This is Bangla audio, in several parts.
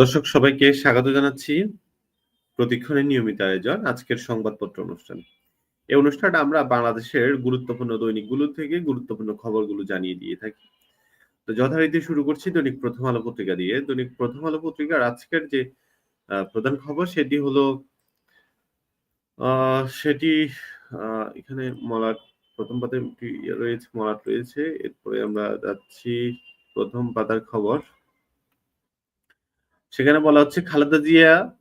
দর্শক, সবাইকে স্বাগত জানাচ্ছি প্রতিক্ষণের নিয়মিত আয়োজন আজকের সংবাদপত্র অনুষ্ঠান। এই অনুষ্ঠানটা আমরা বাংলাদেশের গুরুত্বপূর্ণ দৈনিকগুলো থেকে গুরুত্বপূর্ণ খবরগুলো জানিয়ে দিয়ে থাকি। তো যথারীতি শুরু করছি দৈনিক প্রথম আলো পত্রিকা দিয়ে। দৈনিক প্রথম আলো পত্রিকার আজকের যে প্রধান খবর সেটি হলো সেটি এখানে মলাট, প্রথম পাতায় রয়েছে, মলাট রয়েছে। এরপরে আমরা যাচ্ছি প্রথম পাতার খবর। সেখানে বলা হচ্ছে, খালেদা জিয়া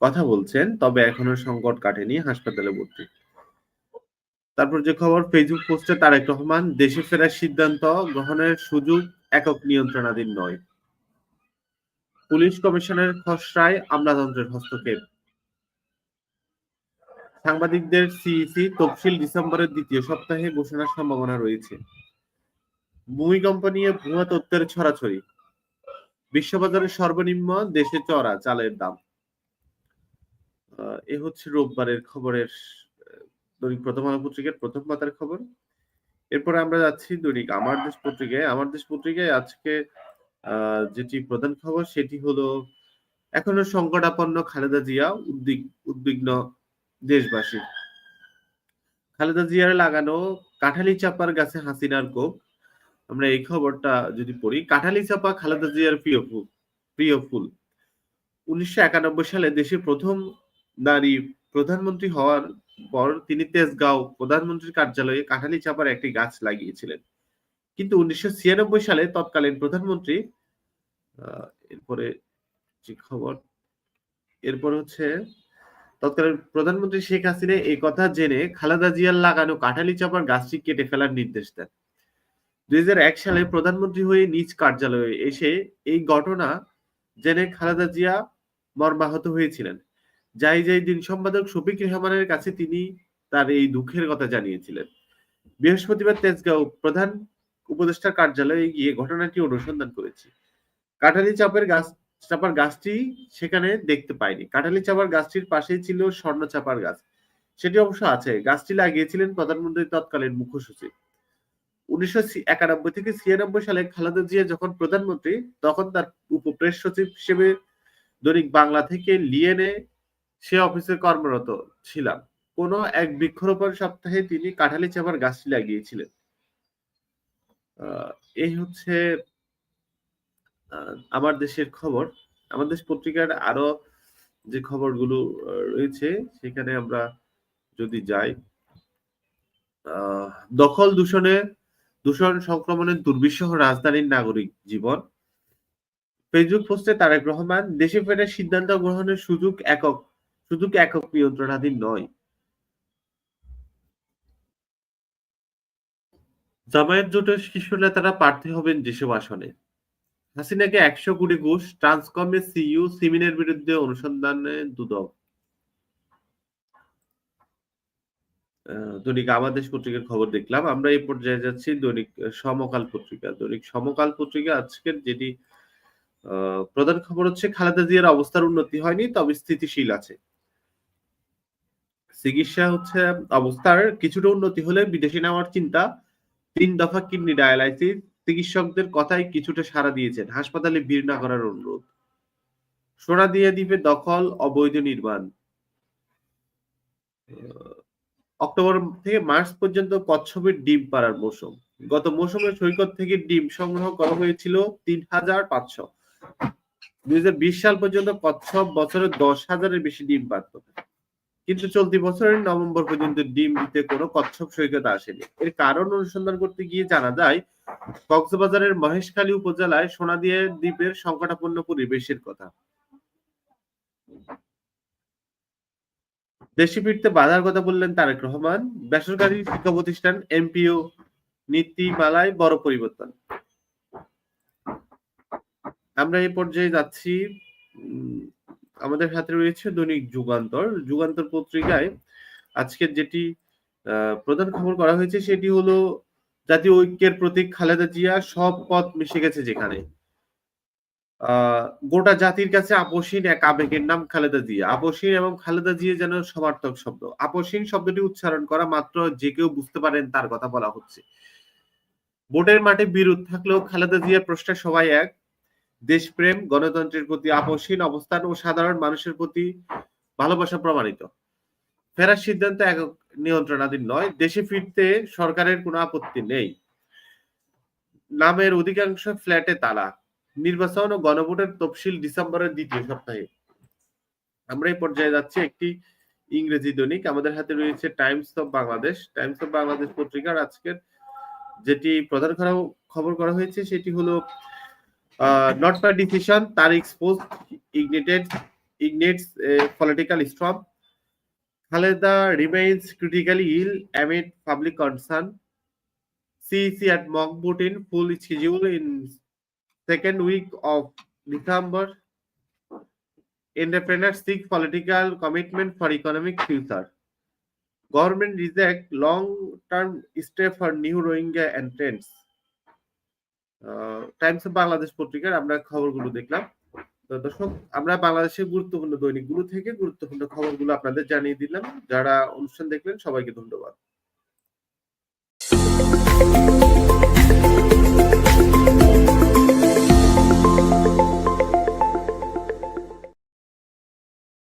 কথা বলছেন, তবে এখনও সংকট কাটেনি, হাসপাতালে ভর্তি। তারপর যে খবর, ফেসবুক পোস্টে তারেক রহমান, দেশে ফেরার সিদ্ধান্ত গ্রহণের সুযোগ একক নিয়ন্ত্রণাধীন নয়। পুলিশ কমিশনের খসড়ায় আমলাতন্ত্রের হস্তক্ষেপ। সাংবাদিকদের সিইসি তফসিল ডিসেম্বরের দ্বিতীয় সপ্তাহে ঘোষণার সম্ভাবনা রয়েছে। ভূমিকম্প নিয়ে ভুয়া তথ্যের ছড়াছড়ি। বিশ্ববাজারে সর্বনিম্ন দেশে চড়া চালের দাম। এ হচ্ছে রোববারের খবরের দৈনিক প্রথম আলো পত্রিকার প্রথম পাতার খবর। এরপরে আমরা যাচ্ছি দৈনিক আমার দেশ পত্রিকায়। আমার দেশ পত্রিকায় আজকে যেটি প্রধান খবর সেটি হলো, এখনও সংকটাপন্ন খালেদা জিয়া উদ্বিগ, উদ্বিগ্ন দেশবাসী খালেদা জিয়ার লাগানো কাঠালি চাপার গাছে হাসিনার কোপ। আমরা এই খবরটা যদি পড়ি, কাঠালি চাপা খালেদা জিয়ার প্রিয় ফুল প্রিয় ফুল। উনিশশো একানব্বই সালে দেশের প্রথম নারী প্রধানমন্ত্রী হওয়ার পর তিনি তেজগাঁও প্রধানমন্ত্রীর কার্যালয়ে কাঠালি চাপার একটি গাছ লাগিয়েছিলেন। কিন্তু উনিশশো ছিয়ানব্বই সালে তৎকালীন প্রধানমন্ত্রী এরপরে যে খবর, এরপর হচ্ছে তৎকালীন প্রধানমন্ত্রী শেখ হাসিনা এই কথা জেনে খালেদা জিয়ার লাগানো কাঠালি চাপার গাছটি কেটে ফেলার নির্দেশ দেন। দুই হাজার এক সালে প্রধানমন্ত্রী হয়ে নিজ কার্যালয়ে এসে এই ঘটনা জেনে খালেদা জিয়া মর্মাহত হয়েছিলেন। যাই যাই দিন সম্পাদক শফিক রেহমানের কাছে তিনি তার এই দুঃখের কথা জানিয়েছিলেন। বৃহস্পতিবার তেজগাঁও প্রধান উপদেষ্টার কার্যালয়ে গিয়ে ঘটনাটি অনুসন্ধান করেছি। কাঠালি চাপের গাছ, চাপার গাছটি সেখানে দেখতে পাইনি। কাঠালি চাপার গাছটির পাশেই ছিল স্বর্ণ চাপার গাছ। সেটি অবশ্য আছে। গাছটি লাগিয়েছিলেন প্রধানমন্ত্রীর তৎকালীন মুখ্য সচিব উনিশশো একানব্বই থেকে ছিয়ানব্বই সালে খালেদা জিয়া যখন প্রধানমন্ত্রী, তখন তার উপপ্রেস সচিব হিসেবে দৈনিক বাংলা থেকে লিয়েনে সে অফিসে কর্মরত ছিলাম। কোন এক বৃক্ষরোপণ সপ্তাহে তিনি কাঠালি চাপার গাছটি লাগিয়েছিলেন। এই হচ্ছে আমার দেশের খবর। আমার দেশ পত্রিকার আরও যে খবরগুলো রয়েছে, সেখানে আমরা যদি যাই দখল দূষণে দূষণ সংক্রমণের দুর্বিষহ রাজধানীর নাগরিক জীবন। ফেসবুক পোস্টে তারেক রহমান, দেশে ফেরার সিদ্ধান্ত গ্রহণের সুযোগ একক সুযোগ একক নিয়ন্ত্রণাধীন নয়। জামায়াত জোটের শীর্ষ নেতারা প্রার্থী হবেন যেসব আসনে। হাসিনাকে একশো কোটি ঘুষ ট্রান্সকমের সিইউ সিমিনের বিরুদ্ধে অনুসন্ধানে দুদক। দৈনিক আমাদের পত্রিকার খবর দেখলাম। আমরা এই পর্যায়ে যাচ্ছি দৈনিক সমকাল পত্রিকা। দৈনিক সমকাল পত্রিকা আজকের যেটি প্রধান খবর হচ্ছে খালেদা জিয়ার অবস্থার উন্নতি হয়নি, তবে স্থিতিশীল আছে। চিকিৎসা হচ্ছে, অবস্থার কিছুটা উন্নতি হলে বিদেশে নেওয়ার চিন্তা। তিন দফা কিডনি ডায়ালাইসিস, চিকিৎসকদের কথাই কিছুটা সাড়া দিয়েছেন। হাসপাতালে ভিড় না করার অনুরোধ। সোনা দিয়ে দ্বীপে দখল, অবৈধ নির্মাণ। অক্টোবর থেকে মার্চ পর্যন্ত কচ্ছপের ডিম পাড়ার মৌসুম। গত মৌসুমে সৈকত থেকে ডিম সংগ্রহ করা হয়েছিল তিন হাজার পাঁচশো। দুই সাল পর্যন্ত কচ্ছপ বছরে দশ হাজারের বেশি ডিম পারত কিন্তু চলতি বছরের নভেম্বর পর্যন্ত ডিম দিতে কোনো কচ্ছপ সৈকত আসেনি। এর কারণ অনুসন্ধান করতে গিয়ে জানা যায়, কক্সবাজারের মহেশখালী উপজেলায় সোনাদিয়া দ্বীপের সংকটাপন্ন পরিবেশের কথা। দেশে ফিরতে বাধার কথা বললেন তারেক রহমান। বেসরকারি শিক্ষা প্রতিষ্ঠান এমপিও নীতিমালায় বড় পরিবর্তন। আমরা এই পর্যায়ে যাচ্ছি। আমাদের সাথে রয়েছে দৈনিক যুগান্তর। যুগান্তর পত্রিকায় আজকের যেটি প্রধান খবর করা হয়েছে সেটি হলো জাতীয় ঐক্যের প্রতীক খালেদা জিয়া সব পথ মিশে গেছে যেখানে। গোটা জাতির কাছে আপসীন এক আবেগের নাম খালেদা জিয়া। আপসীন এবং খালেদা জিয়া যেন সমার্থক শব্দ। আপসীন শব্দটি উচ্চারণ করা মাত্র যে কেউ বুঝতে পারেন তার কথা বলা হচ্ছে। ভোটের মাঠে বিরোধ থাকলেও খালেদা জিয়ার প্রশ্নে সবাই এক। দেশপ্রেম, গণতন্ত্রের প্রতি আপোষহীন অবস্থান ও সাধারণ মানুষের প্রতি ভালোবাসা প্রমাণিত। ফেরার সিদ্ধান্ত একক নিয়ন্ত্রণাধীন নয়। দেশে ফিরতে সরকারের কোনো আপত্তি নেই। নামের অধিকাংশ ফ্ল্যাটে তালা। নির্বাচন ও গণভোটের তফসিল ডিসেম্বরের দ্বিতীয় সপ্তাহে আমরা এই পর্যায়ে যাচ্ছি একটি ইংরেজি দৈনিক আমাদের হাতে রয়েছে Times of Bangladesh Times of Bangladesh পত্রিকার আজকের যেটি প্রধান খবর- করা হয়েছে, সেটি হলো not by decision Tariq post ignited ignites a political storm. Khaleda remains critically ill amid public concern. CEC mock vote in full schedule in second week of December. Entrepreneurs seek political commitment for economic future. Government reject long-term stay for new Rohingya entrants. Times of Bangladesh পত্রিকার আমরা খবরগুলো দেখলাম তো দর্শক আমরা বাংলাদেশের গুরুত্বপূর্ণ দৈনিকগুলো থেকে গুরুত্বপূর্ণ খবরগুলো আপনাদের জানিয়ে দিলাম যারা অনুষ্ঠান দেখলেন সবাইকে ধন্যবাদ